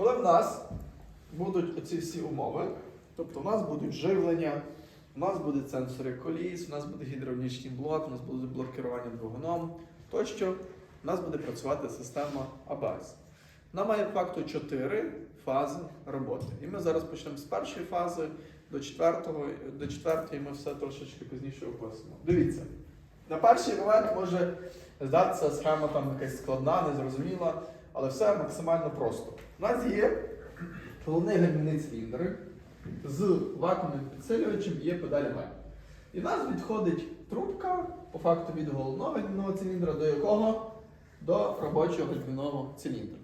Коли в нас будуть оці всі умови, тобто в нас будуть живлення, у нас будуть сенсори коліс, у нас буде гідравлічний блок, у нас буде блок керування двигуном тощо, у нас буде працювати система ABS. Вона має факту 4 фази роботи. І ми зараз почнемо з першої фази до четвертого, до четвертої ми все трошечки пізніше описимо. Дивіться, на перший момент може здатися схема там якась складна, незрозуміла, але все максимально просто. У нас є головний гальмівний циліндр з вакуумним підсилювачем є педаль гальм. І в нас відходить трубка по факту від головного гальмівного циліндра до якого? До робочого гальмівного циліндра.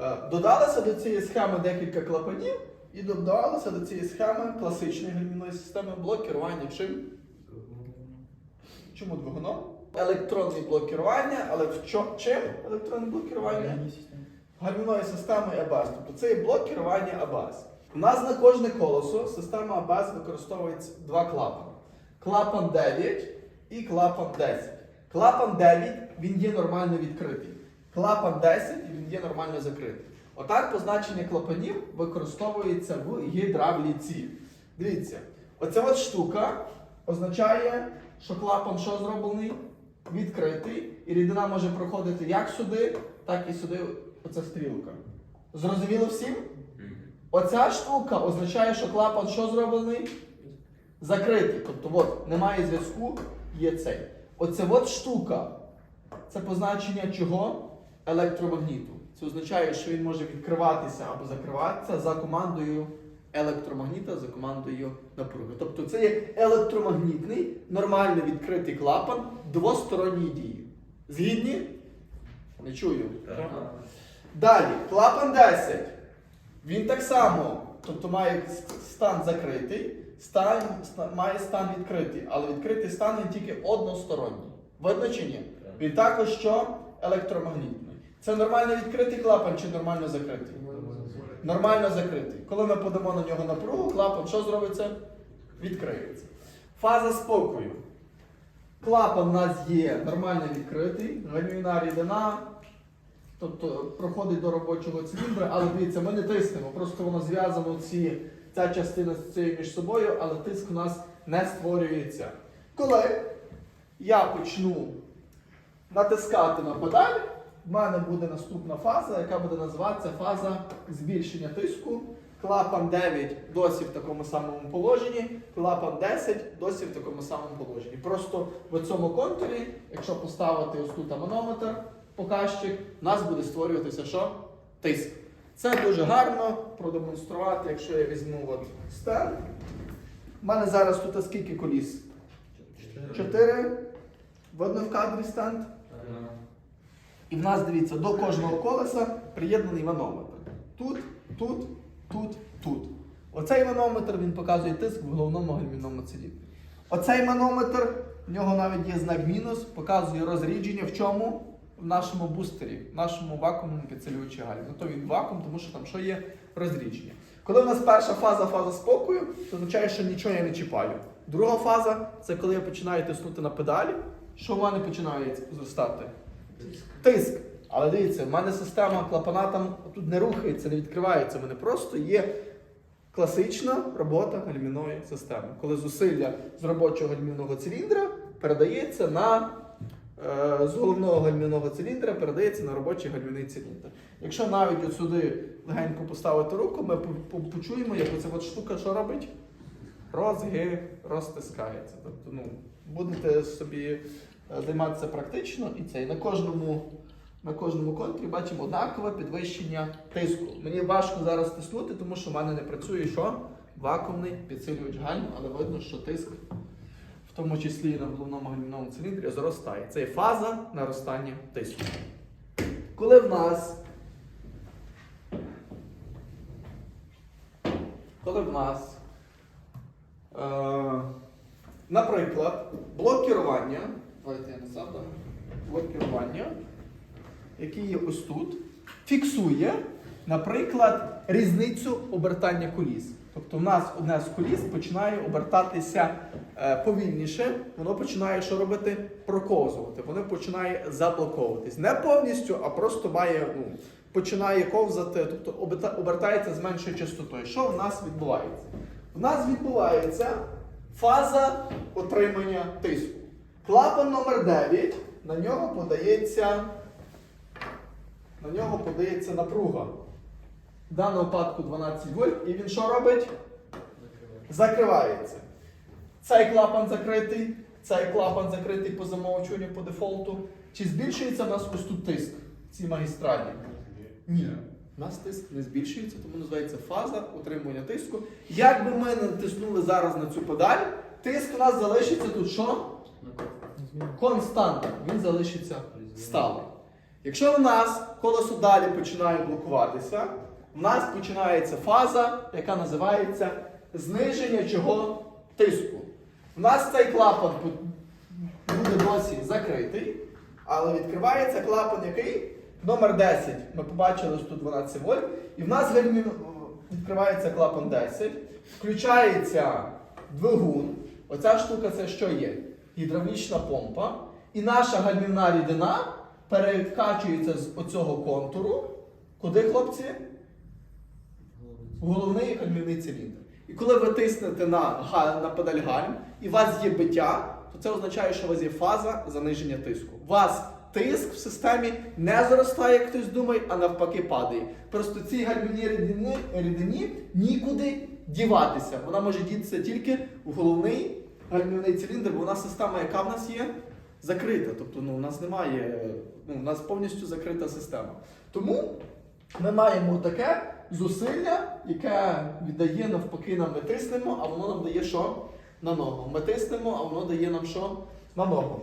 Е, Додалося до цієї схеми декілька клапанів і додавалося до цієї схеми класичної гальмівної системи блок керування чим? Чому двигуном? Електронний блок керування, але в чо- чим електронний блок керування? Гальмівної системи ABAS. Тобто це є блок керування ABAS. У нас на кожне колесо система ABAS використовується два клапани. Клапан 9 і клапан 10. Клапан 9 він є нормально відкритий. Клапан 10 він є нормально закритий. Отак позначення клапанів використовується в гідравліці. Дивіться, оця от штука означає, що клапан що зроблений? Відкритий, і рідина може проходити як сюди, так і сюди. Оця стрілка. Зрозуміло всім? Оця штука означає, що клапан що зроблений? Закритий. Тобто, от, немає зв'язку, є цей. Оце от штука. Це позначення чого? Електромагніту. Це означає, що він може відкриватися або закриватися за командою електромагніта, за командою напруги. Тобто це є електромагнітний, нормально відкритий клапан двосторонньої дії. Згідні? Не чую. Далі, клапан 10. Він так само, тобто має стан закритий, стан, ста- має стан відкритий, але відкритий стан він тільки односторонній. Видно чи ні? Він також що? Електромагнітний. Це нормально відкритий клапан чи нормально закритий? Нормально закритий. Коли ми подамо на нього напругу, клапан що зробиться? Відкриється. Фаза спокою. Клапан у нас є нормально відкритий, гальмівна рідина, тобто проходить до робочого циліндра, але дивіться, ми не тиснемо, просто воно зв'язано ці, ця частина з цією між собою, але тиск у нас не створюється. Коли я почну натискати на педаль, в мене буде наступна фаза, яка буде називатися фаза збільшення тиску. Клапан 9 досі в такому самому положенні, клапан 10 досі в такому самому положенні. Просто в цьому контурі, якщо поставити ось тут манометр, показчик, у нас буде створюватися що? Тиск. Це дуже гарно продемонструвати, якщо я візьму от стенд. У мене зараз тут скільки коліс? Чотири. Видно в кадрі стенд. І в нас, дивіться, до кожного колеса приєднаний манометр. Тут, тут, тут, тут. Оцей манометр він показує тиск в головному гальмівному циліндрі. Оцей манометр, в нього навіть є знак мінус, показує розрідження в чому? В нашому бустері, в нашому вакуумному підсилювачі гальм. Ну то він вакуум, тому що там що є розрідження. Коли в нас перша фаза фаза спокою, це означає, що нічого я не чіпаю. Друга фаза це коли я починаю тиснути на педалі. Що в мене починає зростати? Тиск. Але дивіться, в мене система клапана там тут не рухається, не відкривається. В мене просто є класична робота гальмівної системи. Коли зусилля з робочого гальмівного циліндра передається на е, з головного гальмівного циліндра передається на робочий гальмівний циліндр. Якщо навіть от сюди легенько поставити руку, ми по- по- почуємо, як оця от штука що робить? Розги розтискається. Тобто, ну, будете собі займатися практично і це. І на кожному, на кожному контурі бачимо однакове підвищення тиску. Мені важко зараз тиснути, тому що в мене не працює що? Вакуумний підсилювач гальм, але видно, що тиск, в тому числі і на головному гальмівному циліндрі, зростає. Це є фаза наростання тиску. Коли в нас коли в нас, е, наприклад, блок керування, давайте я блок керування, який є ось тут, фіксує, наприклад, різницю обертання коліс. Тобто в нас одне з коліс починає обертатися е, повільніше, воно починає що робити? Проковзувати, воно починає заблоковуватись. Не повністю, а просто має ну, починає ковзати, тобто обертається з меншою частотою. Що в нас відбувається? В нас відбувається фаза отримання тиску. Клапан номер 9, на нього подається, на нього подається напруга. В даному випадку 12 вольт, і він що робить? Закривається. Цей клапан закритий, цей клапан закритий по замовчуванню по дефолту. Чи збільшується в нас ось тут тиск в цій магістралі? Ні. У нас тиск не збільшується, тому називається фаза утримування тиску. Як би ми натиснули зараз на цю педаль, тиск у нас залишиться тут що? Константний. Він залишиться сталий. Якщо у нас колесо далі починає блокуватися, у нас починається фаза, яка називається зниження чого тиску. У нас цей клапан буде досі закритий, але відкривається клапан який? Номер 10. Ми побачили, що тут 12 вольт. І в нас відкривається клапан 10, включається двигун. Оця штука це що є? Гідравлічна помпа. І наша гальмівна рідина перекачується з оцього контуру. Куди, хлопці? В головний гальмівний циліндр. І коли ви тиснете на, на педаль гальм і у вас є биття, то це означає, що у вас є фаза заниження тиску. У вас тиск в системі не зростає, як хтось думає, а навпаки падає. Просто цій гальмівній рідині, рідині нікуди діватися. Вона може дітися тільки в головний гальмівний циліндр, бо у нас система, яка в нас є, закрита. Тобто ну, у нас немає, ну, у нас повністю закрита система. Тому ми маємо таке зусилля, яке віддає навпаки нам ми тиснемо, а воно нам дає що? На ногу. Ми тиснемо, а воно дає нам що? На ногу.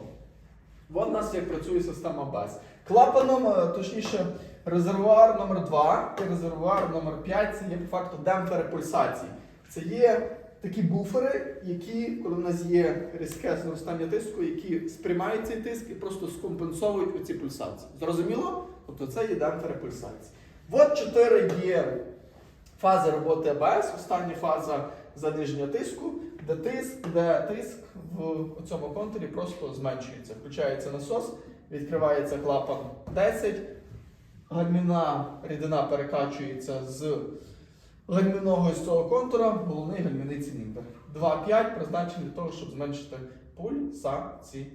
От у нас як працює система БАС. Клапаном, е, точніше, резервуар номер 2 і резервуар номер 5 це є по факту демпфери пульсації. Це є такі буфери, які, коли в нас є різке зростання тиску, які сприймають цей тиск і просто скомпенсовують оці пульсації. Зрозуміло? Тобто це є демпфери пульсації. От чотири є фази роботи АБС, остання фаза заниження тиску, де тиск, де тиск в цьому контурі просто зменшується. Включається насос, відкривається клапан 10, гальмівна рідина перекачується з гальмівного з цього контура головний гальмівний циліндр. 2,5 призначений для того, щоб зменшити пульсації.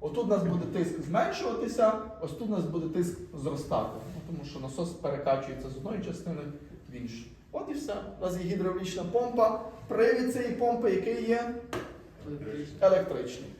Отут у нас буде тиск зменшуватися, ось тут у нас буде тиск зростати. Ну, Тому що насос перекачується з одної частини в іншу. От і все. У нас є гідравлічна помпа. Привід цієї помпи, який є електричний.